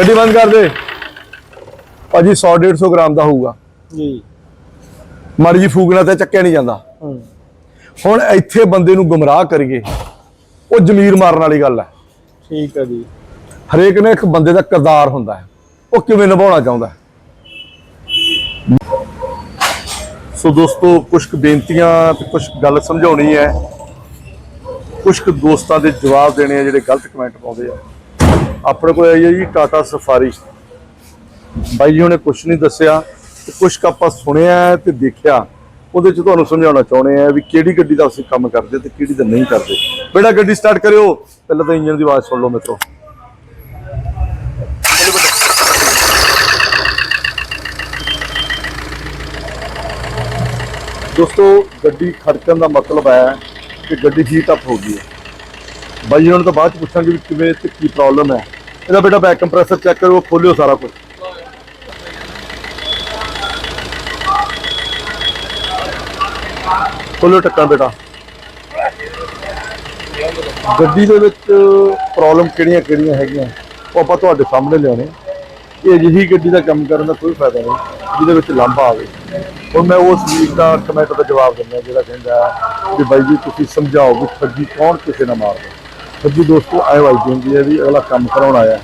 ਗੱਡੀ ਬੰਦ ਕਰ ਦੇ। ਭਾਜੀ 100 150 ਗ੍ਰਾਮ ਦਾ ਹੋਊਗਾ। ਜੀ। ਮਾੜੀ ਜੀ ਫੂਕਣਾ ਤੇ ਚੱਕਿਆ ਨਹੀਂ ਜਾਂਦਾ। ਹੁਣ ਇੱਥੇ ਬੰਦੇ ਨੂੰ ਗੁੰਮਰਾਹ ਕਰੀਏ ਉਹ ਜ਼ਮੀਰ ਮਾਰਨ ਵਾਲੀ ਗੱਲ ਹੈ। ਠੀਕ ਹੈ ਜੀ। ਹਰੇਕ ਨੇ ਇੱਕ ਬੰਦੇ ਦਾ ਕਿਰਦਾਰ ਹੁੰਦਾ ਹੈ। ਉਹ ਕਿਵੇਂ ਨਿਭਾਉਣਾ ਚਾਹੁੰਦਾ ਸੋ ਦੋਸਤੋ ਕੁਝ ਕੁ ਬੇਨਤੀਆਂ ਤੇ ਕੁਝ ਗੱਲ ਸਮਝਾਉਣੀ ਹੈ। ਕੁਝ ਕੁ ਦੋਸਤਾਂ ਦੇ ਜਵਾਬ ਦੇਣੇ ਆ ਜਿਹੜੇ ਗਲਤ ਕਮੈਂਟ ਪਾਉਂਦੇ ਆ। ਆਪਣੇ ਕੋਲ ਆਈ ਹੈ ਜੀ ਟਾਟਾ ਸਫਾਰੀ। ਬਾਈ ਜੀ ਉਹਨੇ ਕੁਝ ਨਹੀਂ ਦੱਸਿਆ, ਤੇ ਕੁਝ ਕੁ ਆਪਾਂ ਸੁਣਿਆ ਤੇ ਦੇਖਿਆ। ਉਹਦੇ ਚ ਤੁਹਾਨੂੰ ਸਮਝਾਉਣਾ ਚਾਹੁੰਦੇ ਆ ਵੀ ਕਿਹੜੀ ਗੱਡੀ ਦਾ ਅਸੀਂ ਕੰਮ ਕਰਦੇ ਤੇ ਕਿਹੜੀ ਦਾ ਨਹੀਂ ਕਰਦੇ। ਬੇੜਾ ਗੱਡੀ ਸਟਾਰਟ ਕਰਿਓ, ਪਹਿਲਾਂ ਤਾਂ ਇੰਜਨ ਦੀ ਆਵਾਜ਼ ਸੁਣ ਲਓ ਮਿੱਤਰੋ ਦੋਸਤੋ, ਗੱਡੀ ਖੜਕਣ ਦਾ ਮਤਲਬ ਹੈ ਕਿ ਗੱਡੀ ਹੀਟ ਅਪ ਹੋ ਗਈ ਹੈ। ਬਾਈ ਜੀ ਹੁਣ ਤਾਂ ਬਾਅਦ ਚ ਪੁੱਛਾਂਗੇ ਵੀ ਕਿਵੇਂ ਤੇ ਕੀ ਪ੍ਰੋਬਲਮ ਹੈ। ਇਹਦਾ ਬੇਟਾ ਬੈਕ ਕੰਪਰੈਸਰ ਚੈੱਕ ਕਰੋ, ਖੋਲਿਓ ਸਾਰਾ ਕੁਝ ਖੋਲਿਓ ਟੱਕਾ ਬੇਟਾ। ਗੱਡੀ ਦੇ ਵਿੱਚ ਪ੍ਰੋਬਲਮ ਕਿਹੜੀਆਂ ਕਿਹੜੀਆਂ ਹੈਗੀਆਂ? ਉਹ ਆਪਾਂ ਤੁਹਾਡੇ ਸਾਹਮਣੇ ਲਿਆਉਣੇ। ਇਹ ਅਜਿਹੀ ਗੱਡੀ ਦਾ ਕੰਮ ਕਰਨ ਦਾ ਕੋਈ ਫਾਇਦਾ ਨਹੀਂ, ਜਿਹਦੇ ਵਿੱਚ ਲਾਂਭਾ ਆਵੇ। ਹੁਣ ਮੈਂ ਉਸ ਵੀਰ ਦਾ ਕਮੈਂਟ ਦਾ ਜਵਾਬ ਦਿੰਦਾ, ਜਿਹੜਾ ਕਹਿੰਦਾ ਕਿ ਬਾਈ ਜੀ, ਤੁਸੀਂ ਸਮਝਾਓ ਵੀ ਠੱਗੀ ਕੌਣ ਕਿਸੇ ਨਾਲ ਮਾਰਦਾ। ਠੱਗੀ ਦੋਸਤੋ, ਆਏ ਵਾਈ ਹੁੰਦੀ ਹੈ ਵੀ ਅਗਲਾ ਕੰਮ ਕਰਾਉਣ ਆਇਆ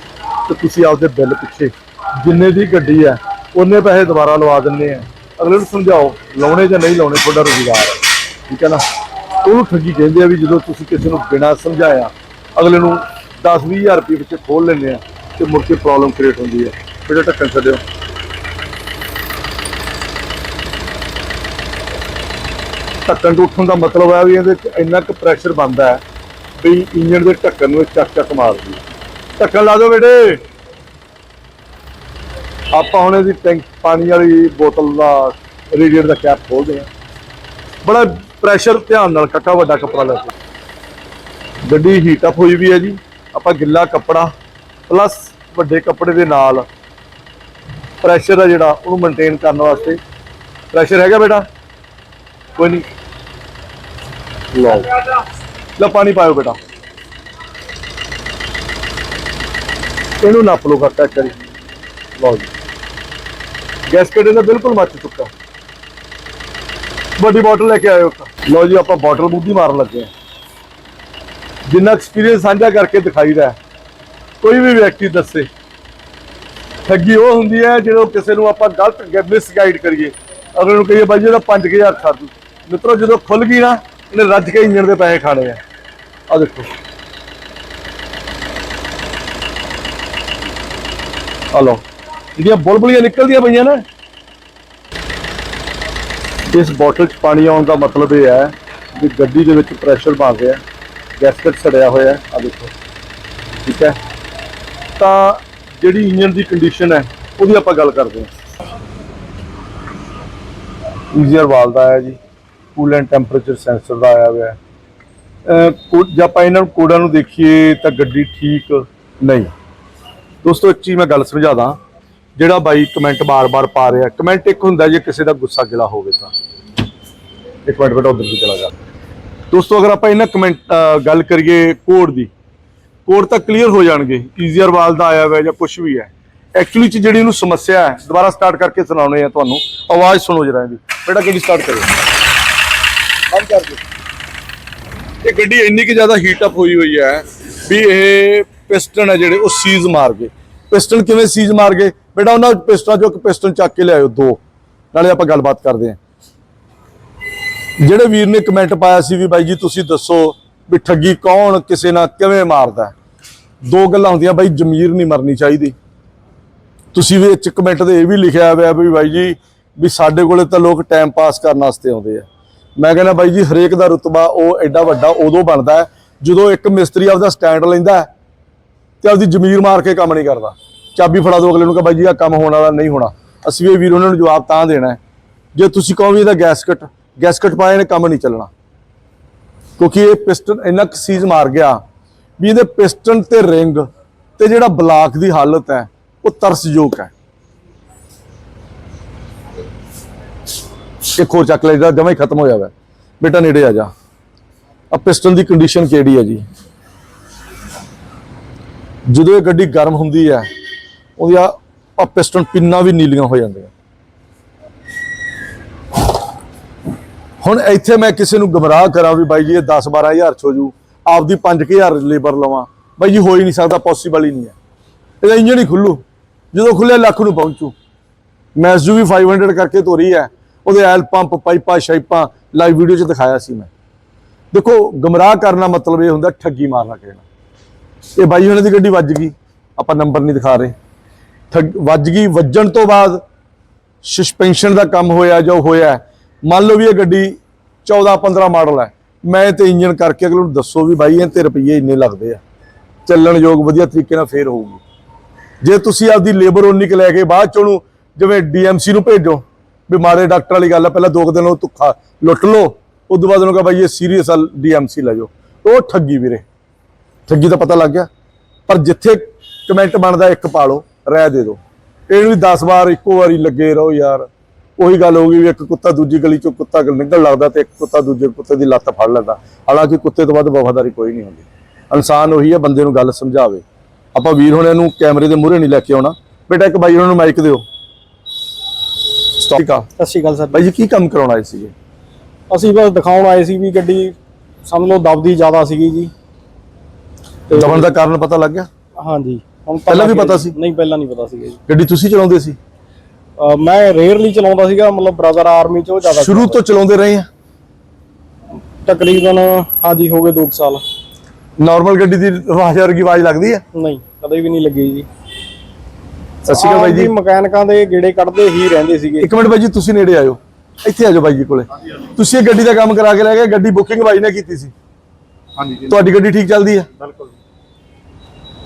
ਤੇ ਤੁਸੀਂ ਆਪਦੇ ਬਿੱਲ ਪਿੱਛੇ ਜਿੰਨੇ ਦੀ ਗੱਡੀ ਹੈ, ਉਹਨੇ ਪੈਸੇ ਦੁਬਾਰਾ ਲਵਾ ਦਿੰਦੇ ਆ ਅਗਲੇ ਨੂੰ ਸਮਝਾਓ, ਲਾਉਣੇ ਜਾਂ ਨਹੀਂ ਲਾਉਣੇ, ਤੁਹਾਡਾ ਰੁਜ਼ਗਾਰ ਹੈ। ਠੀਕ ਹੈ ਨਾ? ਉਹਨੂੰ ਠੱਗੀ ਕਹਿੰਦੇ ਆ ਵੀ ਜਦੋਂ ਤੁਸੀਂ ਕਿਸੇ ਨੂੰ ਬਿਨਾਂ ਸਮਝਾਇਆ, ਅਗਲੇ ਨੂੰ 10 20000 ਰੁਪਏ ਵਿੱਚ ਖੋਲ ਲੈਂਦੇ ਆ ਤੇ ਮੁੜ ਕੇ ਪ੍ਰੋਬਲਮ ਕ੍ਰੀਏਟ ਹੁੰਦੀ ਹੈ। ਬੇਟਾ ਢੱਕਣ ਛੱਡਿਓ। ਢੱਕਣ ਤੋਂ ਉੱਠਣ ਦਾ ਮਤਲਬ ਹੈ ਵੀ ਇਹਦੇ ਵਿੱਚ ਇੰਨਾ ਕੁ ਪ੍ਰੈਸ਼ਰ ਬਣਦਾ ਹੈ ਵੀ ਇੰਜਨ ਦੇ ਢੱਕਣ ਨੂੰ ਚੱਕ ਚੱਕ ਮਾਰਦੀ। ਢੱਕਣ ਲਾ ਦਿਓ ਬੇਟੇ। ਆਪਾਂ ਹੁਣ ਇਹਦੀ ਟੈਂਕ ਪਾਣੀ ਵਾਲੀ ਬੋਤਲ ਦਾ ਰੇਡੀਏਟਰ ਦਾ ਕੈਪ ਖੋਲਦੇ ਆ ਬੜਾ ਪ੍ਰੈਸ਼ਰ ਧਿਆਨ ਨਾਲ ਕੱਟਾ ਵੱਡਾ ਕੱਪੜਾ ਲੈ ਕੇ। ਗੱਡੀ ਹੀਟ ਅਪ ਹੋਈ ਵੀ ਹੈ ਜੀ। ਆਪਾਂ ਗਿੱਲਾ ਕੱਪੜਾ ਪਲੱਸ ਵੱਡੇ ਕੱਪੜੇ ਦੇ ਨਾਲ ਪ੍ਰੈਸ਼ਰ ਆ ਜਿਹੜਾ, ਉਹਨੂੰ ਮੇਨਟੇਨ ਕਰਨ ਵਾਸਤੇ। ਪ੍ਰੈਸ਼ਰ ਹੈਗਾ ਬੇਟਾ? ਕੋਈ ਨਹੀਂ। ਲਓ। ਲੈ ਪਾਣੀ ਪਾਇਓ ਬੇਟਾ। ਇਹਨੂੰ ਨਾਪ ਲਓ ਘੱਟਾ ਕਰੀ। ਲਓ ਜੀ। ਗੈਸ ਕਟੇ ਦਾ ਬਿਲਕੁਲ ਮੱਚ ਚੁੱਕਾ। ਵੱਡੀ ਬੋਟਲ ਲੈ ਕੇ ਆਇਓ ਲਓ ਜੀ ਆਪਾਂ ਬੋਟਲ ਬੁੱਧੀ ਮਾਰਨ ਲੱਗੇ ਹਾਂ। ਜਿੰਨਾ ਐਕਸਪੀਰੀਅੰਸ ਸਾਂਝਾ ਕਰਕੇ ਦਿਖਾਈਦਾ ਹੈ, ਕੋਈ ਵੀ ਵਿਅਕਤੀ ਦੱਸੇ। ਠੱਗੀ ਉਹ ਹੁੰਦੀ ਹੈ ਜਦੋਂ ਕਿਸੇ ਨੂੰ ਆਪਾਂ ਗਲਤ ਮਿਸ ਗਾਈਡ ਕਰੀਏ। ਅਗਲੇ ਨੂੰ ਕਹੀਏ ਬਾਈ ਜੀ ਇਹਦਾ 5000 ਛੱਡ ਦੂ। ਮਿੱਤਰੋ ਜਦੋਂ ਖੁੱਲ ਗਈ ਨਾ ਇਹਨੇ ਰੱਜ ਕੇ ਇੰਜਣ ਦੇ ਪੈਸੇ ਖਾਣੇ ਆ। ਆ ਦੇਖੋ ਆ ਲਓ ਜਿਹੜੀਆਂ ਬੁਲਬੁਲੀਆਂ ਨਿਕਲਦੀਆਂ ਪਈਆਂ ਨਾ ਇਸ ਬੋਟਲ 'ਚ ਪਾਣੀ ਆਉਣ ਦਾ ਮਤਲਬ ਇਹ ਹੈ ਕਿ ਗੱਡੀ ਦੇ ਵਿੱਚ ਪ੍ਰੈਸ਼ਰ ਬਣ ਰਿਹਾ ਗੈਸਕਟ ਸੜਿਆ ਹੋਇਆ ਹੈ। ਆ ਦੇਖੋ। ਠੀਕ ਹੈ। ਤਾਂ ਜਿਹੜੀ ਇੰਜਨ ਦੀ ਕੰਡੀਸ਼ਨ ਹੈ, ਉਹਦੀ ਆਪਾਂ ਗੱਲ ਕਰਦੇ ਹਾਂ। ਈਜ਼ੀਅਰ ਵਾਲ ਦਾ ਆਇਆ ਜੀ। ਕੂਲੈਂਟ ਟੈਂਪਰੇਚਰ ਸੈਂਸਰ ਦਾ ਆਇਆ ਹੋਇਆ ਹੈ। ਜੇ ਆਪਾਂ ਇਹਨਾਂ ਨੂੰ ਕੋਡਾਂ ਨੂੰ ਦੇਖੀਏ ਤਾਂ ਗੱਡੀ ਠੀਕ ਨਹੀਂ। ਦੋਸਤੋ, ਇੱਕ ਚੀਜ਼ ਮੈਂ ਗੱਲ ਸਮਝਾ ਦਾਂ ਜਿਹੜਾ ਬਾਈ ਕਮੈਂਟ ਬਾਰ-ਬਾਰ ਪਾ ਰਿਹਾ, ਕਮੈਂਟ ਇੱਕ ਹੁੰਦਾ ਜੇ ਕਿਸੇ ਦਾ ਗੁੱਸਾ ਗਿਲਾ ਹੋਵੇ ਤਾਂ। ਇੱਕ ਮਿੰਟ, ਬੇਟਾ ਉਧਰ ਵੀ ਚਲਾ ਜਾ। ਦੋਸਤੋ, ਅਗਰ ਆਪਾਂ ਇਹਨਾਂ ਕਮੈਂਟ ਗੱਲ ਕਰੀਏ ਕੋਡ ਦੀ, ਕੋਡ ਤਾਂ ਕਲੀਅਰ ਹੋ ਜਾਣਗੇ ਈਜ਼ੀਅਰ ਵਾਲ ਦਾ ਆਇਆ ਹੋਇਆ ਜਾਂ ਕੁਝ ਵੀ ਹੈ। ਐਕਚੁਅਲੀ ਚ ਜਿਹੜੀ ਇਹਨੂੰ ਸਮੱਸਿਆ ਹੈ, ਦੁਬਾਰਾ ਸਟਾਰਟ ਕਰਕੇ ਸੁਣਾਉਣੇ ਆ ਤੁਹਾਨੂੰ। ਆਵਾਜ਼ ਸੁਣੋ ਜਰਾ ਇਹਦੀ। ਬੇਟਾ, ਗੱਡੀ ਸਟਾਰਟ ਕਰੋ ਬੰਦ ਕਰ ਦਿਓ। ਇਹ ਗੱਡੀ ਇੰਨੀ ਕਿ ਜ਼ਿਆਦਾ ਹੀਟ ਅਪ ਹੋਈ ਹੋਈ ਹੈ ਵੀ ਇਹ ਪਿਸਟਨ ਹੈ ਜਿਹੜੇ, ਉਹ ਸੀਜ਼ ਮਾਰ ਗਏ। ਪਿਸਟਨ ਕਿਵੇਂ ਸੀਜ਼ ਮਾਰ ਗਏ? ਬੇਟਾ, ਉਹਨਾਂ ਪਿਸਟਨਾਂ ਚੋਂ ਇੱਕ ਪਿਸਟਨ ਚੱਕ ਕੇ ਲਿਆਇਓ, ਦੋ। ਨਾਲੇ ਆਪਾਂ ਗੱਲਬਾਤ ਕਰਦੇ ਹਾਂ। ਜਿਹੜੇ ਵੀਰ ਨੇ ਕਮੈਂਟ ਪਾਇਆ ਸੀ ਵੀ ਬਾਈ ਜੀ ਤੁਸੀਂ ਦੱਸੋ ਵੀ ਠੱਗੀ ਕੌਣ, ਕਿਸੇ ਨਾਲ ਕਿਵੇਂ ਮਾਰਦਾ ਦੋ ਗੱਲਾਂ ਹੁੰਦੀਆਂ, ਬਾਈ ਜ਼ਮੀਰ ਨਹੀਂ ਮਰਨੀ ਚਾਹੀਦੀ। ਤੁਸੀਂ ਵੀ ਇੱਕ ਕਮੈਂਟ ਦੇ ਇਹ ਵੀ ਲਿਖਿਆ ਹੋਇਆ ਵੀ ਬਾਈ ਜੀ, ਵੀ ਸਾਡੇ ਕੋਲੇ ਤਾਂ ਲੋਕ ਟਾਈਮ ਪਾਸ ਕਰਨ ਵਾਸਤੇ ਆਉਂਦੇ ਆ। ਮੈਂ ਕਹਿੰਦਾ ਬਾਈ ਜੀ, ਹਰੇਕ ਦਾ ਰੁਤਬਾ ਉਹ ਐਡਾ ਵੱਡਾ ਉਦੋਂ ਬਣਦਾ ਜਦੋਂ ਇੱਕ ਮਿਸਤਰੀ ਆਪਦਾ ਸਟੈਂਡ ਲੈਂਦਾ ਹੈ ਤੇ ਆਪਦੀ ਜ਼ਮੀਰ ਮਾਰ ਕੇ ਕੰਮ ਨਹੀਂ ਕਰਦਾ। ਚਾਬੀ ਫੜਾ ਦੋ ਅਗਲੇ ਨੂੰ ਕਿ ਬਾਈ ਜੀ ਆ ਕੰਮ ਹੋਣ ਵਾਲਾ ਨਹੀਂ ਹੋਣਾ। ਅਸੀਂ ਵੀ ਵੀਰ ਉਹਨਾਂ ਨੂੰ ਜਵਾਬ ਤਾਂ ਦੇਣਾ ਜੇ ਤੁਸੀਂ ਕਹੋ ਵੀ ਇਹਦਾ ਗੈਸਕਟ ਗੈਸਕਟ ਪਾਏ ਨੇ, ਕੰਮ ਨਹੀਂ ਚੱਲਣਾ। ਕਿਉਂਕਿ ਇਹ ਪਿਸਟਨ ਇੰਨਾ ਕੁ ਸੀਜ਼ ਮਾਰ ਗਿਆ ਵੀ ਇਹਦੇ ਪਿਸਟਨ ਤੇ ਰਿੰਗ ਤੇ ਜਿਹੜਾ ਬਲਾਕ ਦੀ ਹਾਲਤ ਹੈ, ਉਹ ਤਰਸਯੋਗ ਹੈ। ਇੱਕ ਹੋਰ ਚੱਕ ਲੈ, ਜਿਹੜਾ ਜਮਾ ਹੀ ਖਤਮ ਹੋਇਆ ਵਾ। ਬੇਟਾ ਨੇੜੇ ਆ ਜਾ। ਆ ਪਿਸਟਨ ਦੀ ਕੰਡੀਸ਼ਨ ਕਿਹੜੀ ਹੈ ਜੀ? ਜਦੋਂ ਇਹ ਗੱਡੀ ਗਰਮ ਹੁੰਦੀ ਹੈ ਉਹਦੀਆਂ ਆ ਪਿਸਟਨ ਪਿੰਨਾਂ ਵੀ ਨੀਲੀਆਂ ਹੋ ਜਾਂਦੀਆਂ। ਹੁਣ ਇੱਥੇ ਮੈਂ ਕਿਸੇ ਨੂੰ ਗਮਰਾਹ ਕਰਾਂ ਵੀ ਬਾਈ ਜੀ, ਇਹ 10 12000 ਚ ਹੋ ਜੂ। ਆਪਦੀ 5000 ਲੇਬਰ ਲਵਾਂ। ਬਾਈ ਜੀ, ਹੋ ਹੀ ਨਹੀਂ ਸਕਦਾ ਪੋਸੀਬਲ ਹੀ ਨਹੀਂ ਹੈ ਇਹਦਾ ਇੰਜਣ ਹੀ ਖੁੱਲੂ। ਜਦੋਂ ਖੁੱਲੇ ਲੱਖ ਨੂੰ ਪਹੁੰਚੂ। ਮੈਂ ਐਸਯੂਵੀ 500 ਕਰਕੇ ਤੋਰੀ ਹੈ ਉਹਦੇ ਐਲ ਪੰਪ ਪਾਈਪਾਂ, ਸ਼ਾਈਪਾਂ ਲਾਈਵ ਵੀਡੀਓ 'ਚ ਦਿਖਾਇਆ ਸੀ ਮੈਂ। ਦੇਖੋ, ਗਮਰਾਹ ਕਰਨਾ ਮਤਲਬ ਇਹ ਹੁੰਦਾ ਠੱਗੀ ਮਾਰਨਾ ਕਹਿਣਾ ਇਹ ਬਾਈ ਉਹਨਾਂ ਦੀ ਗੱਡੀ ਵੱਜ ਗਈ, ਆਪਾਂ ਨੰਬਰ ਨਹੀਂ ਦਿਖਾ ਰਹੇ। ਠੱਗ, ਵੱਜ ਗਈ, ਵੱਜਣ ਤੋਂ ਬਾਅਦ ਸਸਪੈਂਸ਼ਨ ਦਾ ਕੰਮ ਹੋਇਆ ਜੋ ਹੋਇਆ, ਮੰਨ ਲਓ ਵੀ ਇਹ ਗੱਡੀ 14 15 ਮਾਡਲ ਹੈ। ਮੈਂ ਤੇ ਇੰਜਨ ਕਰਕੇ ਅਗਲੇ ਨੂੰ ਦੱਸੋ ਵੀ ਬਾਈ ਇਹ ਤੇ ਰੁਪਈਏ ਇੰਨੇ ਲੱਗਦੇ ਆ। ਚੱਲਣ ਯੋਗ ਵਧੀਆ ਤਰੀਕੇ ਨਾਲ ਫੇਰ ਹੋਊਗੀ। ਜੇ ਤੁਸੀਂ ਆਪਦੀ ਲੇਬਰ ਉਨੀ ਕੁ ਲੈ ਕੇ ਬਾਅਦ ਚ ਉਹਨੂੰ ਜਿਵੇਂ ਡੀਐਮਸੀ ਨੂੰ ਭੇਜੋ ਵੀ ਮਾੜੇ ਡਾਕਟਰ ਵਾਲੀ ਗੱਲ ਹੈ ਪਹਿਲਾਂ ਦੋ ਕੁ ਦਿਨ ਉਹ ਧੁੱਖਾ ਲੁੱਟ ਲਓ। ਉਸ ਤੋਂ ਬਾਅਦ ਉਹਨੂੰ ਕਹਾ ਬਾਈ, ਇਹ ਸੀਰੀਅਸ ਆ ਡੀਐਮਸੀ ਲੈ ਜਾਓ। ਉਹ ਠੱਗੀ ਵੀਰੇ। ਠੱਗੀ ਦਾ ਪਤਾ ਲੱਗ ਗਿਆ। ਪਰ ਜਿੱਥੇ ਕਮੈਂਟ ਬਣਦਾ, ਇੱਕ ਪਾ ਲਓ ਰਹਿ ਦੇ ਦਿਓ। ਇਹਨੂੰ ਵੀ 10 ਵਾਰ ਇੱਕੋ ਵਾਰੀ ਲੱਗੇ ਰਹੋ ਯਾਰ। ਉਹੀ ਗੱਲ ਹੋ ਗਈ ਵੀ ਇੱਕ ਕੁੱਤਾ ਦੂਜੀ ਗਲੀ ਚੋਂ ਕੁੱਤਾ ਨਿਕਲ ਲੱਗਦਾ ਤੇ ਇੱਕ ਕੁੱਤਾ ਦੂਜੇ ਕੁੱਤੇ ਦੀ ਲੱਤ ਫੜ ਲੈਂਦਾ। ਹਾਲਾਂਕਿ ਕੁੱਤੇ ਤੋਂ ਵੱਧ ਵਫਾਦਾਰੀ ਕੋਈ ਨਹੀਂ ਹੁੰਦੀ। ਇਨਸਾਨ ਉਹੀ ਹੈ ਬੰਦੇ ਨੂੰ ਗੱਲ ਸਮਝਾਵੇ। ਆਪਾਂ ਵੀਰ ਹੁਣਿਆਂ ਨੂੰ ਕੈਮਰੇ ਦੇ ਮੂਹਰੇ ਨਹੀਂ ਲੈ ਕੇ ਆਉਣਾ। ਬੇਟਾ ਇੱਕ ਬਾਈ ਉਹਨਾਂ ਨੂੰ ਮਾਈਕ ਦਿਓ। ਸਟਾਪ ਸਤਿ ਸ਼੍ਰੀ ਅਕਾਲ ਸਰ। ਬਾਈ ਜੀ ਕੀ ਕੰਮ ਕਰਾਉਣਾ ਆਏ ਸੀਗੇ? ਅਸੀਂ ਬਸ ਦਿਖਾਉਣ ਆਏ ਸੀ ਵੀ ਗੱਡੀ ਸਮਝ ਲਓ ਦਬਦੀ ਜ਼ਿਆਦਾ ਸੀਗੀ ਜੀ। ਤੇ- ਦਬਣ ਦਾ ਕਾਰਨ ਪਤਾ ਲੱਗ ਗਿਆ? ਹਾਂਜੀ। ਹੁਣ ਪਹਿਲਾਂ ਵੀ ਪਤਾ। ਸੀ? ਨਹੀਂ ਪਹਿਲਾਂ ਨਹੀਂ ਪਤਾ ਸੀਗਾ ਜੀ। ਗੱਡੀ ਤੁਸੀਂ ਚਲਾਉਂਦੇ ਸੀ? ਮੈਂ ਰੇਅਰਲੀ ਚਲਾਉਂਦਾ ਸੀਗਾ ਮਤਲਬ ਬ੍ਰਦਰ ਆਰਮੀ ਚ ਉਹ ਜ਼ਿਆਦਾ ਸ਼ੁਰੂ ਤੋਂ ਚਲਾਉਂਦੇ ਰਹੇ ਆ? ਤਕਰੀਬਨ ਹਾਂਜੀ ਹੋ ਗਏ 2 ਸਾਲ। ਨਾਰਮਲ ਗੱਡੀ ਦੀ ਆਵਾਜ਼ ਵਰਗੀ ਆਵਾਜ਼ ਲੱਗਦੀ ਹੈ? ਨਹੀਂ ਕਦੇ ਵੀ ਨਹੀਂ ਲੱਗੀ ਜੀ। ਸਤਿ ਸ਼੍ਰੀ ਅਕਾਲ ਬਾਈ ਜੀ। ਮਕੈਨਿਕਾਂ ਦੇ ਗੇੜੇ ਕੱਢਦੇ ਹੀ ਰਹਿੰਦੇ ਸੀਗੇ। ਇੱਕ ਮਿੰਟ ਬਾਈ ਜੀ ਤੁਸੀਂ ਨੇੜੇ ਆਇਓ। ਇੱਥੇ ਆ ਜਾਓ ਬਾਈ ਜੀ ਕੋਲੇ। ਤੁਸੀਂ ਇਹ ਗੱਡੀ ਦਾ ਕੰਮ ਕਰਾ ਕੇ ਲੈ ਗਏ ਗੱਡੀ ਬੁਕਿੰਗ ਬਾਈ ਨੇ ਕੀਤੀ ਸੀ। ਹਾਂਜੀ ਜੀ। ਤੁਹਾਡੀ ਗੱਡੀ ਠੀਕ ਚੱਲਦੀ ਹੈ? ਬਿਲਕੁਲ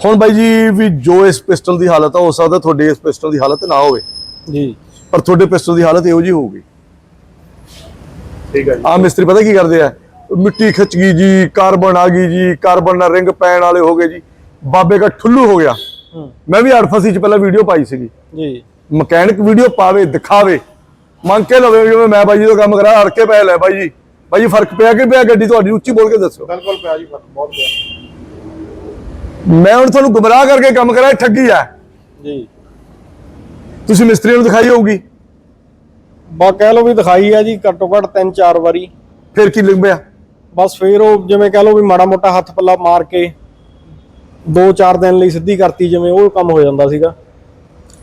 ਹੁਣ ਬਾਈ ਜੀ ਵੀ ਜੋ ਇਸ ਪਿਸਟਲ ਦੀ ਹਾਲਤ ਆ ਹੋ ਸਕਦਾ ਤੁਹਾਡੇ ਇਸ ਪਿਸਟਲ ਦੀ ਹਾਲਤ ਨਾ ਹੋਵੇ। ਜੀ। ਪਰ ਤੁਹਾਡੇ ਪਿਸਟਲ ਦੀ ਹਾਲਤ ਇਹੋ ਜੀ ਹੋਊਗੀ। ਠੀਕ ਹੈ ਜੀ। ਆ ਮਿਸਤਰੀ ਪਤਾ ਕੀ ਕਰਦੇ ਆ? ਮਿੱਟੀ ਖਿੱਚ ਗਈ ਜੀ ਕਾਰਬਨ ਆ ਗਈ ਜੀ ਕਾਰਬਨ ਨਾਲ ਰਿੰਗ ਪੈਣ ਵਾਲੇ ਹੋ ਗਏ ਜੀ। ਬਾਬੇ ਦਾ ਠੁੱਲੂ ਹੋ ਗਿਆ। ਮੈਂ ਵੀ ਅੜਫਸੀ ਚ ਪਹਿਲਾਂ ਵੀਡੀਓ ਪਾਈ ਸੀਗੀ। ਜੀ। ਮਕੈਨਿਕ ਵੀਡੀਓ ਪਾਵੇ ਦਿਖਾਵੇ। ਮੰਗ ਕੇ ਲਵੇ ਜਿਵੇਂ ਮੈਂ ਬਾਈ ਜੀ ਤੋਂ ਕੰਮ ਕਰਾ ਅੜ ਕੇ ਪੈ ਲੈ ਬਾਈ ਜੀ। ਬਾਈ ਜੀ ਫ਼ਰਕ ਪਿਆ ਕਿ ਪਿਆ ਗੱਡੀ ਤੁਹਾਡੀ? ਉੱਚੀ ਬੋਲ ਕੇ ਦੱਸੋ। ਬਿਲਕੁਲ ਪਿਆ ਜੀ ਫ਼ਰਕ ਬਹੁਤ ਪਿਆ। ਮੈਂ ਹੁਣ ਤੁਹਾਨੂੰ ਗੁੰਮਰਾਹ ਕਰਕੇ ਕੰਮ ਕਰਾਇਆ ਠੱਗੀ ਆ। ਜੀ। ਤੁਸੀਂ ਮਿਸਤਰੀ ਨੂੰ ਦਿਖਾਈ ਹੋਊਗੀ। ਬਾ ਕਹਿ ਲਓ ਵੀ ਦਿਖਾਈ ਆ ਜੀ ਘੱਟੋ ਘੱਟ 3-4 ਵਾਰੀ। ਫਿਰ ਕੀ ਲਿੰਬਿਆ? ਬਸ ਫੇਰ ਉਹ ਜਿਵੇਂ ਕਹਿ ਲਓ ਵੀ ਮਾੜਾ ਮੋਟਾ ਹੱਥ ਪੱਲਾ ਮਾਰ ਕੇ 2-4 ਦਿਨ ਲਈ ਸਿੱਧੀ ਕਰਤੀ ਜਿਵੇਂ ਉਹ ਕੰਮ ਹੋ ਜਾਂਦਾ ਸੀਗਾ।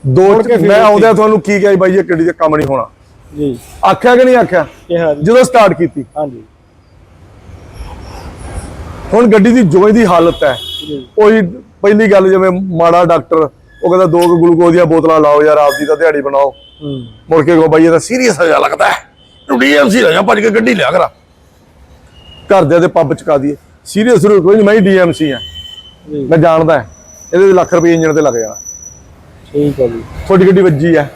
ਦੋ ਕੇ ਮੈਂ ਆਉਂਦਿਆਂ ਤੁਹਾਨੂੰ ਕੀ ਕਿਹਾ ਬਾਈ ਇਹ ਗੱਡੀ ਦਾ ਕੰਮ ਨਹੀਂ ਹੋਣਾ। ਜੀ। ਆਖਿਆ ਕਿ ਨਹੀਂ ਆਖਿਆ? ਕਿਹਾ ਜੀ। ਜਦੋਂ ਸਟਾਰਟ ਕੀਤੀ। ਹਾਂਜੀ। ਹੁਣ ਗੱਡੀ ਦੀ ਜੋਈ ਦੀ ਹਾਲਤ ਹੈ। ਜੀ। ਉਹੀ ਪਹਿਲੀ ਗੱਲ ਜਿਵੇਂ ਮਾੜਾ ਡਾਕਟਰ ਉਹ ਕਹਿੰਦਾ ਦੋ ਕੁ ਗਲੂਕੋਜ਼ ਦੀਆਂ ਬੋਤਲਾਂ ਲਾਓ ਯਾਰ ਆਪਦੀ ਤਾਂ ਦਿਹਾੜੀ ਬਣਾਓ। ਮੁੜ ਕੇ ਕਹੋ ਬਾਈ ਇਹ ਤਾਂ ਸੀਰੀਅਸ ਜਿਹਾ ਲੱਗਦਾ ਹੈ। ਡੀਐਮਸੀ ਲੈ ਜਾ ਭੱਜ ਕੇ ਗੱਡੀ ਲਿਆ ਕਰਾ। ਘਰਦਿਆਂ ਦੇ ਪੱਬ ਚਕਾ ਦਈਏ। ਸੀਰੀਅਸ ਰੂਟ ਕੋਈ ਨਹੀਂ ਮੈਂ ਡੀਐਮਸੀ ਆ ਜੀ ਮੈਂ ਜਾਣਦਾ ਇਹਦੇ ਤੇ ਲੱਖ ਰੁਪਏ ਇੰਜਣ ਤੇ ਲੱਗ ਜਾਣਾ। ਠੀਕ ਹੈ ਜੀ। ਤੁਹਾਡੀ ਗੱਡੀ ਵੱਜੀ ਹੈ।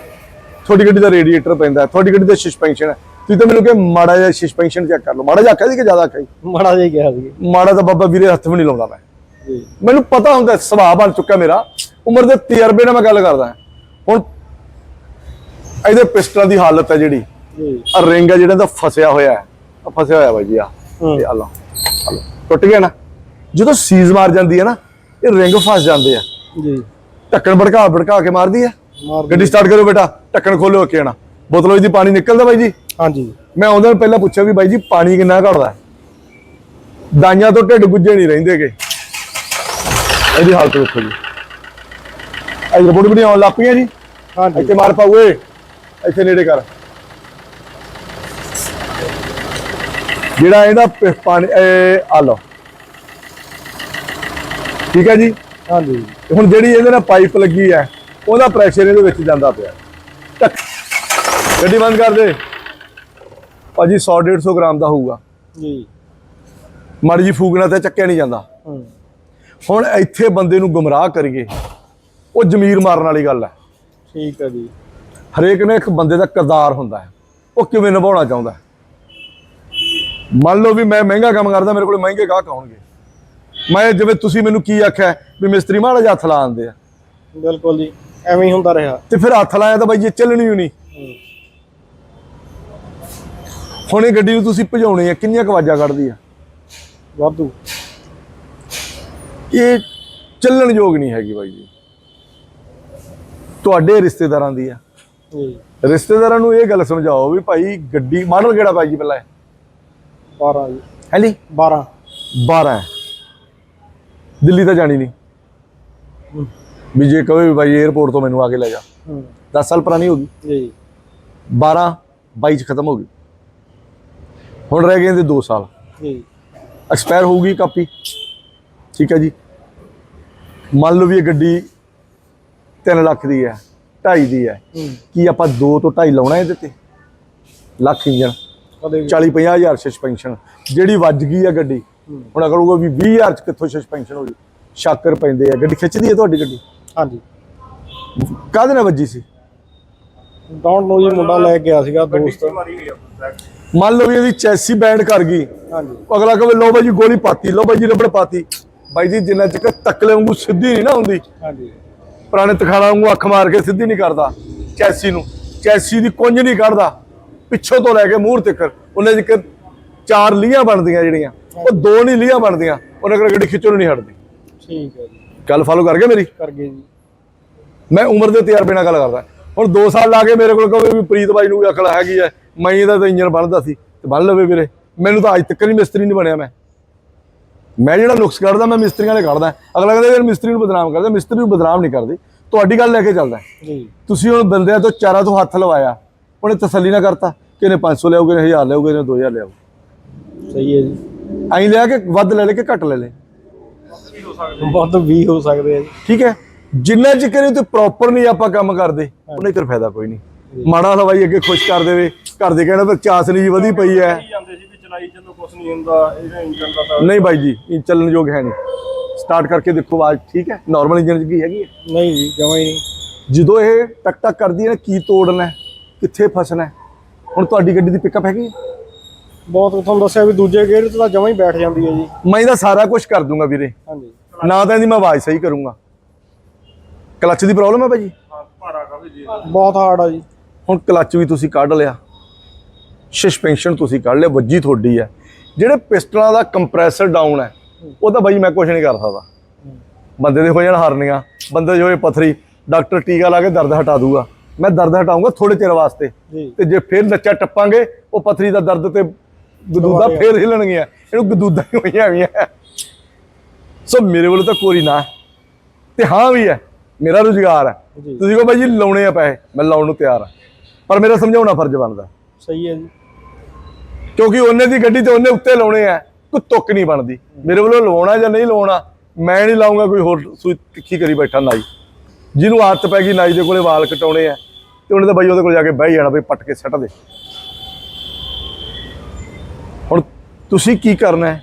ਤੁਹਾਡੀ ਗੱਡੀ ਦਾ ਰੇਡੀਏਟਰ ਪੈਂਦਾ ਤੁਹਾਡੀ ਗੱਡੀ ਦਾ ਸਸਪੈਂਸ਼ਨ ਹੈ। ਤੁਸੀਂ ਤਾਂ ਮੈਨੂੰ ਕਿ ਮਾੜਾ ਜਿਹਾ ਸਸਪੈਂਸ਼ਨ ਚੈੱਕ ਕਰ ਲਓ। ਮਾੜਾ ਜਿਹਾ ਆਖਿਆ ਸੀ ਕਿ ਜ਼ਿਆਦਾ ਆਖਿਆ ਮਾੜਾ ਜਿਹਾ ਕਿਹਾ ਸੀ। ਮਾੜਾ ਤਾਂ ਬਾਬਾ ਵੀਰੇ ਹੱਥ ਵੀ ਨਹੀਂ ਲਾਉਂਦਾ ਮੈਂ। ਜੀ। ਮੈਨੂੰ ਪਤਾ ਹੁੰਦਾ ਸੁਭਾਅ ਬਣ ਚੁੱਕਾ ਮੇਰਾ। ਉਮਰ ਦੇ ਤਜਰਬੇ ਨਾਲ ਮੈਂ ਗੱਲ ਕਰਦਾ ਹੁਣ ਇਹਦੇ ਪਿਸਟਲਾਂ ਦੀ ਹਾਲਤ ਹੈ ਜਿਹੜੀ। ਆ ਰਿੰਗ ਹੈ ਜਿਹੜਾ ਦਾ ਫਸਿਆ ਹੋਇਆ ਹੈ। ਆ ਫਸਿਆ ਹੋਇਆ ਬਾਈ ਜੀ ਆ। ਇਹ ਆ ਆ ਲਓ। ਟੁੱਟ ਗਿਆ ਨਾ? ਜਦੋਂ ਸੀਜ਼ ਮਾਰ ਜਾਂਦੀ ਹੈ ਨਾ ਇਹ ਰਿੰਗ ਫਸ ਜਾਂਦੇ ਆ। ਜੀ। ਢੱਕਣ ਭੜਕਾ ਭੜਕਾ ਕੇ ਮਾਰਦੀ ਮਾਰ ਗੱਡੀ ਸਟਾਰਟ ਕਰੋ ਬੇਟਾ ਢੱਕਣ ਖੋਲੋ ਅੱਕੇ ਨਾ ਬੋਤਲੋਂ ਦੀ ਪਾਣੀ ਨਿਕਲਦਾ ਬਾਈ ਜੀ। ਹਾਂਜੀ। ਮੈਂ ਆਉਂਦਾ ਨੂੰ ਪਹਿਲਾਂ ਪੁੱਛਿਆ ਵੀ ਬਾਈ ਜੀ ਪਾਣੀ ਕਿੰਨਾ ਘਟਦਾ ਹੈ? ਦਾਈਆਂ ਤੋਂ ਢਿੱਡ ਗੁੱਜੇ ਨਹੀਂ ਰਹਿੰਦੇਗੇ ਇਹਦੀ ਹਾਲਤ ਦੇਖੋ ਜੀ। ਇਹ ਰਿਪੋਰਟ ਵੀ ਆਉਣ ਲੱਗ ਪਈਆਂ ਜੀ। ਹਾਂਜੀ। ਇੱਥੇ ਮਾਰ ਪਾਉਏ ਇੱਥੇ ਨੇੜੇ ਕਰ। ਜਿਹੜਾ ਇਹਦਾ ਪਾਣੀ ਇਹ ਆ ਲਓ। ਠੀਕ ਹੈ ਜੀ? ਹਾਂਜੀ। ਹੁਣ ਜਿਹੜੀ ਇਹਦੇ ਨਾਲ ਪਾਈਪ ਲੱਗੀ ਹੈ ਉਹਦਾ ਪ੍ਰੈਸ਼ਰ ਇਹਦੇ ਵਿੱਚ ਜਾਂਦਾ ਪਿਆ। ਗੱਡੀ ਬੰਦ ਕਰ ਦੇ। ਭਾਜੀ 100 150 ਗ੍ਰਾਮ ਦਾ ਹੋਊਗਾ। ਜੀ। ਮਾੜੀ ਜੀ ਫੂਕਣਾ ਤੇ ਚੱਕਿਆ ਨਹੀਂ ਜਾਂਦਾ। ਹੁਣ ਇੱਥੇ ਬੰਦੇ ਨੂੰ ਗੁੰਮਰਾਹ ਕਰੀਏ ਉਹ ਜ਼ਮੀਰ ਮਾਰਨ ਵਾਲੀ ਗੱਲ ਹੈ। ਠੀਕ ਹੈ ਜੀ। ਹਰੇਕ ਨੇ ਇੱਕ ਬੰਦੇ ਦਾ ਕਿਰਦਾਰ ਹੁੰਦਾ ਹੈ। ਉਹ ਕਿਵੇਂ ਨਿਭਾਉਣਾ ਚਾਹੁੰਦਾ ਮੰਨ ਲਓ ਵੀ ਮੈਂ ਮਹਿੰਗਾ ਕੰਮ ਕਰਦਾ ਮੇਰੇ ਕੋਲ ਮਹਿੰਗੇ ਗਾਹਕ ਆਉਣਗੇ। ਮੈਂ ਜਿਵੇਂ ਤੁਸੀਂ ਮੈਨੂੰ ਕੀ ਆਖਿਆ ਹੈ ਵੀ ਮਿਸਤਰੀ ਮਾੜਾ ਜਿਹਾ ਹੱਥ ਲਾ ਆਂਦੇ ਆ। ਬਿਲਕੁਲ ਜੀ ਐਵੇਂ ਹੀ ਹੁੰਦਾ ਰਿਹਾ। ਤੇ ਫਿਰ ਹੱਥ ਲਾਇਆ ਤਾਂ ਬਾਈ ਇਹ ਚੱਲਣੀ ਓ ਨਹੀਂ। ਹੂੰ। ਹੁਣ ਇਹ ਗੱਡੀ ਨੂੰ ਤੁਸੀਂ ਭਜਾਉਣੀ ਹੈ ਕਿੰਨੀਆਂ ਕੁ ਆਵਾਜ਼ਾਂ ਕੱਢਦੀ ਆ? ਵਾਧੂ। ਇਹ ਚੱਲਣ ਯੋਗ ਨਹੀਂ ਹੈਗੀ ਬਾਈ ਜੀ। ਤੁਹਾਡੇ ਰਿਸ਼ਤੇਦਾਰਾਂ ਦੀ ਆ। ਜੀ। ਰਿਸ਼ਤੇਦਾਰਾਂ ਨੂੰ ਇਹ ਗੱਲ ਸਮਝਾਓ ਵੀ ਭਾਈ ਗੱਡੀ ਮਾਡਲ ਕਿਹੜਾ ਭਾਈ ਜੀ ਪਹਿਲਾਂ? 12 ਜੀ। ਹੈ ਜੀ? 12 12 ਹੈ ਦਿੱਲੀ ਤਾਂ ਜਾਣੀ ਨਹੀਂ। ਵੀ ਜੇ ਕਹੇ ਵੀ ਭਾਈ 에어ਪੋਰਟ ਤੋਂ ਮੈਨੂੰ ਆ ਕੇ ਲੈ ਜਾ। ਹੂੰ। 10 ਸਾਲ ਪੁਰਾਣੀ ਹੋ ਗਈ। ਜੀ। 12 22 ਚ ਖਤਮ ਹੋ ਗਈ। ਹੁਣ ਰਹਿ ਗਏ ਇਹਦੇ 2 ਸਾਲ। ਜੀ। ਐਕਸਪਾਇਰ ਹੋਊਗੀ ਕਾਪੀ। ਠੀਕ ਹੈ ਜੀ। ਮੰਨ ਲਓ ਵੀ ਇਹ ਗੱਡੀ 3 ਲੱਖ ਦੀ ਹੈ 2.5 ਦੀ ਹੈ। ਕੀ ਆਪਾਂ 2 ਤੋਂ 2.5 ਲਾਉਣਾ ਇਹਦੇ ਤੇ? ਲੱਖ ਇੰਜਣ ਕਦੇ ਵੀ। 40 50 ਹਜ਼ਾਰ ਸਸਪੈਂਸ਼ਨ ਜਿਹੜੀ ਵੱਜ ਗਈ ਹੈ ਗੱਡੀ। ਹੁਣ ਅਗਰ ਉਹ ਵੀ 20 ਹਜ਼ਾਰ ਚ ਕਿੱਥੋਂ ਸਸਪੈਂਸ਼ਨ ਹੋ ਜੂ? ਸ਼ਾਕਰ ਪੈਂਦੇ ਆ। ਗੱਡੀ ਖਿੱਚਦੀ ਹੈ ਤੁਹਾਡੀ ਗੱਡੀ? ਹਾਂਜੀ। ਕਾਹਦੇ ਨਾਲ ਵੱਜੀ ਸੀ? ਡਾਊਨ ਨੂੰ ਜੀ ਮੁੰਡਾ ਲੈ ਕੇ ਗਿਆ ਸੀਗਾ ਦੋਸਤ। ਮੰਨ ਲਓ ਵੀ ਇਹਦੀ ਚੈਸੀ ਬੈਂਡ ਕਰ ਗਈ। ਹਾਂਜੀ। ਅਗਲਾ ਕਹੇ ਲੋ ਬਾਈ ਜੀ ਗੋਲੀ ਪਾਤੀ ਲੋ ਬਾਈ ਜੀ ਰਬੜ ਪਾਤੀ। ਬਾਈ ਜੀ ਜਿੰਨਾ ਚਿਰ ਤੱਕਲੇ ਵਾਂਗੂ ਸਿੱਧੀ ਨਹੀਂ ਨਾ ਹੁੰਦੀ। ਹਾਂਜੀ। ਪੁਰਾਣੇ ਤਖਾਣਾ ਵਾਂਗੂ ਅੱਖ ਮਾਰ ਕੇ ਸਿੱਧੀ ਨਹੀਂ ਕਰਦਾ ਚੈਸੀ ਨੂੰ। ਚੈਸੀ ਦੀ ਕੁੰਝ ਨਹੀਂ ਕੱਢਦਾ। ਪਿੱਛੋਂ ਤੋਂ ਲੈ ਕੇ ਮੂਹਰ ਤੱਕ। ਉਹਨੇ ਜਿਕ ਚਾਰ ਲੀਆਂ ਬਣਦੀਆਂ ਜਿਹੜੀਆਂ। ਉਹ ਦੋ ਨਹੀਂ ਲੀਆਂ ਬਣਦੀਆਂ ਉਹਨੇ ਕਰ ਗੱਡੀ ਖਿੱਚੋ ਨਹੀਂ ਹਟਦੀ। ਠੀਕ ਹੈ ਜੀ। ਗੱਲ ਫਾਲੋ ਕਰ ਗਏ ਮੇਰੀ? ਕਰ ਗਏ ਜੀ। ਮੈਂ ਉਮਰ ਦੇ ਤਜਰਬੇ ਨਾਲ ਗੱਲ ਕਰਦਾ। ਹੁਣ 2 ਸਾਲ ਲਾ ਕੇ ਮੇਰੇ ਕੋਲ ਕਹੇ ਵੀ ਪ੍ਰੀਤ ਬਾਈ ਨੂੰ ਅਕਲ ਹੈਗੀ ਐ ਮੈਂ ਇਹਦਾ ਤਾਂ ਇੰਜਨ ਬਣਦਾ ਸੀ ਤੇ ਬਣ ਲਵੇ ਵੀਰੇ। ਮੈਨੂੰ ਤਾਂ ਅੱਜ ਤੱਕ ਨਹੀਂ ਮਿਸਤਰੀ ਨਹੀਂ ਬਣਿਆ ਮੈਂ। ਮੈਂ ਜਿਹੜਾ ਨੁਕਸ ਕੱਢਦਾ ਮੈਂ ਮਿਸਤਰੀਆਂ ਵਾਲੇ ਕੱਢਦਾ। ਅਗਲਾ ਕਹਿੰਦਾ ਯਾਰ ਮਿਸਤਰੀ ਨੂੰ ਬਦਨਾਮ ਕਰਦਾ ਮਿਸਤਰੀ ਨੂੰ ਬਦਨਾਮ ਨਹੀਂ ਕਰਦੇ। ਤੁਹਾਡੀ ਗੱਲ ਲੈ ਕੇ ਚੱਲਦਾ। ਜੀ। ਤੁਸੀਂ ਹੁਣ ਬੰਦਿਆਂ ਤੋਂ ਚਾਰਾਂ ਤੋਂ ਹੱਥ ਲਵਾਇਆ। ਉਹਨੇ ਤਸੱਲੀ ਨਾ ਕਰਤਾ ਕਿ ਇਹਨੇ 500 ਲਿਆਓਗੇ ਇਹਨੇ 1000 ਲਿਆਓਗੇ ਇਹਨੇ 2000 ਲਿਆਓ ਸਹੀ ਹੈ ਜੀ। ਐਂ ਲਿਆ ਕਿ ਵੱਧ ਲੈ ਲੈ ਕੇ ਘੱਟ ਲੈ ਲੈ? ਬਹੁਤ ਵੀ ਹੋ ਸਕਦੇ ਆ ਜੀ। ਠੀਕ ਹੈ? ਜਿੰਨਾ ਚਿਰ ਇਹ ਤੇ ਪ੍ਰੋਪਰ ਨਹੀਂ ਆਪਾਂ ਕੰਮ ਕਰਦੇ ਉਹਨੇ ਚਿਰ ਫਾਇਦਾ ਕੋਈ ਨਹੀਂ। ਮਾੜਾ ਹਲਵਾਈ ਅੱਗੇ ਖੁਸ਼ ਕਰ ਦੇਵੇ ਘਰ ਦੇ ਕਹਿਣਾ ਫਿਰ ਚਾਸਨੀ ਜੀ ਵਧੀ ਪਈ ਹੈ। ਜਾਂਦੇ ਸੀ ਵੀ ਚਲਾਈ ਜਦੋਂ ਕੁਝ ਨਹੀਂ ਹੁੰਦਾ ਇਹਦਾ ਇੰਜਨ ਦਾ ਤਾਂ ਨਹੀਂ ਬਾਈ ਜੀ ਇਹ ਚੱਲਣ ਯੋਗ ਹੈ ਨਹੀਂ। ਸਟਾਰਟ ਕਰਕੇ ਦੇਖੋ ਆਵਾਜ਼ ਠੀਕ ਹੈ? ਨਾਰਮਲ ਇੰਜਨ ਦੀ ਹੈਗੀ ਹੈ? ਨਹੀਂ ਜੀ ਜਮਾ ਹੀ ਨਹੀਂ। ਜਦੋਂ ਇਹ ਟਕ ਟਕ ਕਰਦੀ ਹੈ ਨਾ ਕੀ ਤੋੜਨਾ ਹੈ, ਕਿੱਥੇ ਫਸਣਾ ਹੈ। ਹੁਣ ਤੁਹਾਡੀ ਗੱਡੀ ਦੀ ਪਿਕਅਪ ਹੈਗੀ ਹੈ? ਬਹੁਤ ਤੁਹਾਨੂੰ ਦੱਸਿਆ ਵੀ ਦੂਜੇ ਗੇਅਰ 'ਚ ਤਾਂ ਜਮਾ ਹੀ ਬੈਠ ਜਾਂਦੀ ਹੈ ਜੀ। ਮੈਂ ਇਹਦਾ ਸਾਰਾ ਕੁਝ ਕਰ ਦੂੰਗਾ ਵੀਰੇ। ਹਾਂਜੀ। ਨਾ ਤਾਂ ਇਹਦੀ ਮੈਂ ਆਵਾਜ਼ ਸਹੀ ਕਰੂੰਗਾ। ਕਲੱਚ ਦੀ ਪ੍ਰੋਬਲਮ ਹੈ ਭਾਜੀ? ਹਾਂ ਭਾਰਾ ਕਾਫੀ ਜੀ ਬਹੁਤ ਹਾਰਡ ਆ ਜੀ। ਹੁਣ ਕਲੱਚ ਵੀ ਤੁਸੀਂ ਕੱਢ ਲਿਆ। ਸਸਪੈਂਸ਼ਨ ਤੁਸੀਂ ਕੱਢ ਲਿਆ ਵੱਜੀ ਤੁਹਾਡੀ ਹੈ। ਜਿਹੜੇ ਪਿਸਟਲਾਂ ਦਾ ਕੰਪਰੈਸਰ ਡਾਊਨ ਹੈ ਉਹ ਤਾਂ ਬਾਈ ਮੈਂ ਕੁਝ ਨਹੀਂ ਕਰ ਸਕਦਾ। ਬੰਦੇ ਦੇ ਹੋ ਜਾਣ ਹਰਨੀਆਂ ਬੰਦੇ ਜੋ ਇਹ ਪਥਰੀ ਡਾਕਟਰ ਟੀਕਾ ਲਾ ਕੇ ਦਰਦ ਹਟਾ ਦੂਗਾ। ਮੈਂ ਦਰਦ ਹਟਾਉਂਗਾ ਥੋੜੇ ਚਿਰ ਵਾਸਤੇ। ਤੇ ਜੇ ਫੇਰ ਨੱਚਾ ਟੱਪਾਂਗੇ ਉਹ ਪਥਰੀ ਦਾ ਦਰਦ ਤੇ ਗਦੂਦਾ ਫੇਰ ਹਿਲਣਗੀਆਂ। ਇਹਨੂੰ ਗਦੂਦਾ ਹੀ ਹੋਈਆਂ ਹੋਈਆਂ। ਸੋ ਮੇਰੇ ਵੱਲੋਂ ਤਾਂ ਕੋਈ ਨਾ। ਤੇ ਹਾਂ ਵੀ ਹੈ ਮੇਰਾ ਰੁਜ਼ਗਾਰ ਹੈ। ਤੁਸੀਂ ਕਹੋ ਬਾਈ ਜੀ ਲਾਉਣੇ ਆ ਪੈਸੇ। ਮੈਂ ਲਾਉਣ ਨੂੰ ਤਿਆਰ ਹਾਂ। ਪਰ ਮੇਰਾ ਸਮਝਾਉਣਾ ਫਰਜ਼ ਬਣਦਾ। ਸਹੀ ਹੈ ਜੀ। ਕਿਉਂਕਿ ਉਹਨੇ ਦੀ ਗੱਡੀ ਤੇ ਉਹਨੇ ਉੱਤੇ ਲਾਉਣੇ ਆ ਕੋਈ ਤੁੱਕ ਨਹੀਂ ਬਣਦੀ। ਮੇਰੇ ਵੱਲੋਂ ਲਵਾਉਣਾ ਜਾਂ ਨਹੀਂ ਲਵਾਉਣਾ ਮੈਂ ਨਹੀਂ ਲਾਉਂਗਾ ਕੋਈ ਹੋਰ ਸੂਈ ਤਿੱਖੀ ਕਰੀ ਬੈਠਾ ਨਾਈ। ਜਿਹਨੂੰ ਆਦਤ ਪੈ ਗਈ ਨਾਈ ਦੇ ਕੋਲੇ ਵਾਲ ਕਟਾਉਣੇ ਆ ਤੇ ਉਹਨੇ ਤਾਂ ਬਾਈ ਉਹਦੇ ਕੋਲ ਜਾ ਕੇ ਬਹਿ ਜਾਣਾ ਬਈ ਪੱਟ ਕੇ ਸੱਟ ਦੇ। ਹੁਣ ਤੁਸੀਂ ਕੀ ਕਰਨਾ ਹੈ?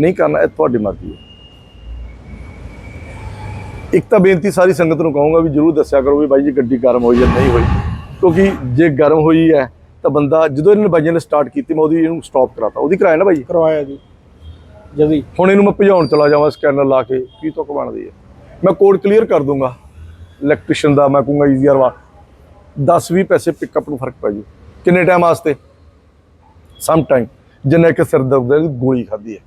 ਨਹੀਂ ਕਰਨਾ ਇਹ ਤੁਹਾਡੀ ਮਰਜ਼ੀ ਹੈ। ਇੱਕ ਤਾਂ ਬੇਨਤੀ ਸਾਰੀ ਸੰਗਤ ਨੂੰ ਕਹੂੰਗਾ ਵੀ ਜਰੂਰ ਦੱਸਿਆ ਕਰੋ ਵੀ ਬਾਈ ਜੀ ਗੱਡੀ ਗਰਮ ਹੋਈ ਜਾਂ ਨਹੀਂ ਹੋਈ। ਕਿਉਂਕਿ ਜੇ ਗਰਮ ਹੋਈ ਹੈ ਤਾਂ ਬੰਦਾ ਜਦੋਂ ਇਹਨਾਂ ਨੇ ਬਾਈਆਂ ਨੇ ਸਟਾਰਟ ਕੀਤੀ ਮੈਂ ਉਹਦੀ ਇਹਨੂੰ ਸਟਾਪ ਕਰਾਤਾ। ਉਹਦੀ ਕਰਾਇਆ ਨਾ ਬਾਈ ਕਰਵਾਇਆ ਜੀ। ਜਦੀ ਹੁਣ ਇਹਨੂੰ ਮੈਂ ਭਜਾਉਣ ਚਲਾ ਜਾਵਾਂ ਸਕੈਨਰ ਲਾ ਕੇ ਕੀ ਤੁੱਕ ਬਣਦੀ ਹੈ? ਮੈਂ ਕੋਡ ਕਲੀਅਰ ਕਰ ਦੂੰਗਾ। ਇਲੈਕਟ੍ਰੀਸ਼ੀਅਨ ਦਾ ਮੈਂ ਕਹੂੰਗਾ ਈਜ਼ੀਅਰ ਵਾ। 10-20 ਪੈਸੇ ਪਿਕਅਪ ਨੂੰ ਫ਼ਰਕ ਪੈ ਜੂ। ਕਿੰਨੇ ਟਾਈਮ ਵਾਸਤੇ? ਸਮ ਟਾਈਮ ਜਿੰਨਾ ਇੱਕ ਸਿਰ ਦਰਦ ਦੀ ਗੋਲੀ ਖਾਧੀ ਹੈ।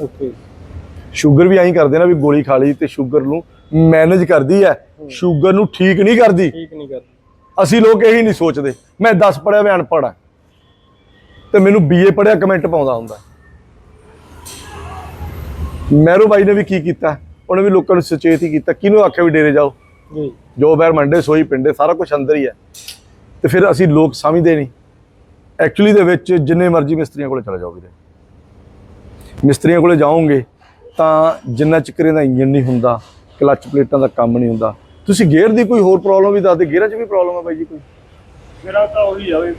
ਓਕੇ। ਸ਼ੂਗਰ ਵੀ ਐਂ ਕਰਦੇ ਨਾ ਵੀ ਗੋਲੀ ਖਾ ਲਈ ਤੇ ਸ਼ੂਗਰ ਨੂੰ ਮੈਨੇਜ ਕਰਦੀ ਹੈ। ਸ਼ੂਗਰ ਨੂੰ ਠੀਕ ਨਹੀਂ ਕਰਦੀ। ਠੀਕ ਨਹੀਂ ਕਰਦੀ। ਅਸੀਂ ਲੋਕ ਇਹੀ ਨਹੀਂ ਸੋਚਦੇ। ਮੈਂ 10 ਪੜਿਆ ਮੈਂ ਅਨਪੜ੍ਹ ਹਾਂ ਤੇ ਮੈਨੂੰ ਬੀਏ ਪੜਿਆ ਕਮੈਂਟ ਪਾਉਂਦਾ ਹੁੰਦਾ। ਮੈਰੂ ਬਾਈ ਨੇ ਵੀ ਕੀ ਕੀਤਾ? ਉਹਨੇ ਵੀ ਲੋਕਾਂ ਨੂੰ ਸੁਚੇਤ ਹੀ ਕੀਤਾ। ਕਿਹਨੂੰ ਆਖਿਆ ਵੀ ਡੇਰੇ ਜਾਓ? ਜੀ। ਜੋ ਬੈਰ ਮੰਡੇ ਸੋਈ ਪਿੰਡੇ ਸਾਰਾ ਕੁਝ ਅੰਦਰ ਹੀ ਹੈ। ਤੇ ਫਿਰ ਅਸੀਂ ਲੋਕ ਸਮਝਦੇ ਨਹੀਂ। ਐਕਚੁਅਲੀ ਦੇ ਵਿੱਚ ਜਿੰਨੇ ਮਰਜ਼ੀ ਮਿਸਤਰੀਆਂ ਕੋਲੇ ਚਲੇ ਜਾਓ ਵੀਰੇ। ਮਿਸਤਰੀਆਂ ਕੋਲੇ ਜਾਓਗੇ ਤਾਂ ਜਿੰਨਾ ਚਿਕਰ ਇਹਦਾ ਇੰਜਨ ਨਹੀਂ ਹੁੰਦਾ ਕਲੱਚ ਪਲੇਟਾਂ ਦਾ ਕੰਮ ਨਹੀਂ ਹੁੰਦਾ। ਤੁਸੀਂ ਗੇਅਰ ਦੀ ਕੋਈ ਹੋਰ ਪ੍ਰੋਬਲਮ ਵੀ ਦੱਸਦੇ ਗੇਅਰਾਂ 'ਚ ਵੀ ਪ੍ਰੋਬਲਮ ਹੈ ਬਾਈ ਜੀ ਕੋਈ? ਮੇਰਾ ਤਾਂ ਉਹੀ ਆ ਵੀ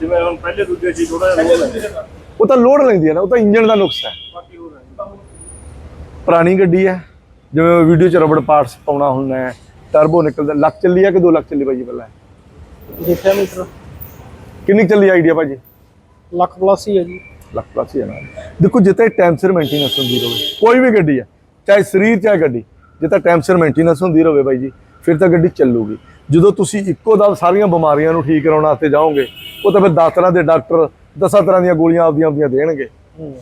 ਜਿਵੇਂ ਹੁਣ ਪਹਿਲੇ ਦੂਜੇ ਸੀ ਥੋੜਾ ਜਿਹਾ ਉਹ ਤਾਂ ਲੋਡ ਲੈਂਦੀ ਹੈ ਨਾ ਉਹ ਤਾਂ ਇੰਜਨ ਦਾ ਨੁਕਸ ਹੈ। ਬਾਕੀ ਹੋਰ ਹੈ। ਪੁਰਾਣੀ ਗੱਡੀ ਹੈ ਜਿਵੇਂ ਵੀਡੀਓ 'ਚ ਰਬੜ ਪਾਰਟਸ ਪਾਉਣਾ ਹੁੰਦਾ ਹੈ ਟਰਬੋ ਨਿਕਲਦਾ ਲੱਖ ਚੱਲੀ ਹੈ ਕਿ 2 ਲੱਖ ਚੱਲੀ ਬਾਈ ਜੀ ਪਹਿਲਾਂ? ਦੇਖਿਆ ਮੀਟਰ ਕਿੰਨੀ ਕੁ ਚੱਲੀ ਆਈਡੀਆ ਭਾਜੀ? ਲੱਖ ਪਲੱਸ ਹੀ ਹੈ ਜੀ। ਲੱਖ ਪਲੱਸ ਹੀ ਹੈ ਨਾ। ਦੇਖੋ ਜਿੱਥੇ ਟਾਈਮ ਸਿਰ ਮੇਨਟੇਨੈਂਸ ਹੁੰਦੀ ਰਹੇ ਕੋਈ ਵੀ ਗੱਡੀ ਹੈ ਚਾਹੇ ਸਰੀਰ ਚਾਹੇ ਗੱਡੀ ਜਿੱਥੇ ਟਾਈਮ ਸਿਰ ਮੇਨਟੇਨੈਂਸ ਹੁੰਦੀ ਰਹੇ ਬਾਈ ਜੀ ਫਿਰ ਤਾਂ ਗੱਡੀ ਚੱਲੂਗੀ। ਜਦੋਂ ਤੁਸੀਂ ਇੱਕੋ ਦਮ ਸਾਰੀਆਂ ਬਿਮਾਰੀਆਂ ਨੂੰ ਠੀਕ ਕਰਾਉਣ ਵਾਸਤੇ ਜਾਓਗੇ ਉਹ ਤਾਂ ਫਿਰ 10 ਤਰ੍ਹਾਂ ਦੇ ਡਾਕਟਰ 10 ਤਰ੍ਹਾਂ ਦੀਆਂ ਗੋਲੀਆਂ ਆਪਦੀਆਂ ਆਪਦੀਆਂ ਦੇਣਗੇ।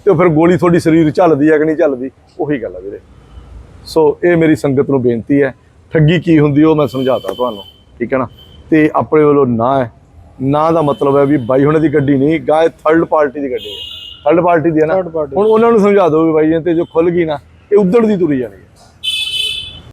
ਤੇ ਫਿਰ ਗੋਲੀ ਤੁਹਾਡੀ ਸਰੀਰ 'ਚ ਚੱਲਦੀ ਹੈ ਕਿ ਨਹੀਂ ਚੱਲਦੀ ਉਹੀ ਗੱਲ ਹੈ ਵੀਰੇ। ਸੋ ਇਹ ਮੇਰੀ ਸੰਗਤ ਨੂੰ ਬੇਨਤੀ ਹੈ ਠੱਗੀ ਕੀ ਹੁੰਦੀ ਉਹ ਮੈਂ ਸਮਝਾਤਾ ਤੁਹਾਨੂੰ ਠੀਕ ਹੈ ਨਾ? ਤੇ ਆਪਣੇ ਵੱਲੋਂ ਨਾ ਹੈ ਨਾ ਦਾ ਮਤਲਬ ਹੈ ਵੀ ਬਾਈ ਹੁਣੇ ਦੀ ਗੱਡੀ ਨਹੀਂ ਗਾਇ ਥਰਡ ਪਾਰਟੀ ਦੀ ਗੱਡੀ ਹੈ। ਥਰਡ ਪਾਰਟੀ ਦੀ ਹੈ ਨਾ। ਹੁਣ ਉਹਨਾਂ ਨੂੰ ਸਮਝਾ ਦਿਓ ਵੀ ਬਾਈ ਇਹ ਤੇ ਜੋ ਖੁੱਲ ਗਈ ਨਾ ਇਹ ਉਧੜ ਦੀ ਤੁਰੀ ਜਾਣੀ ਹੈ।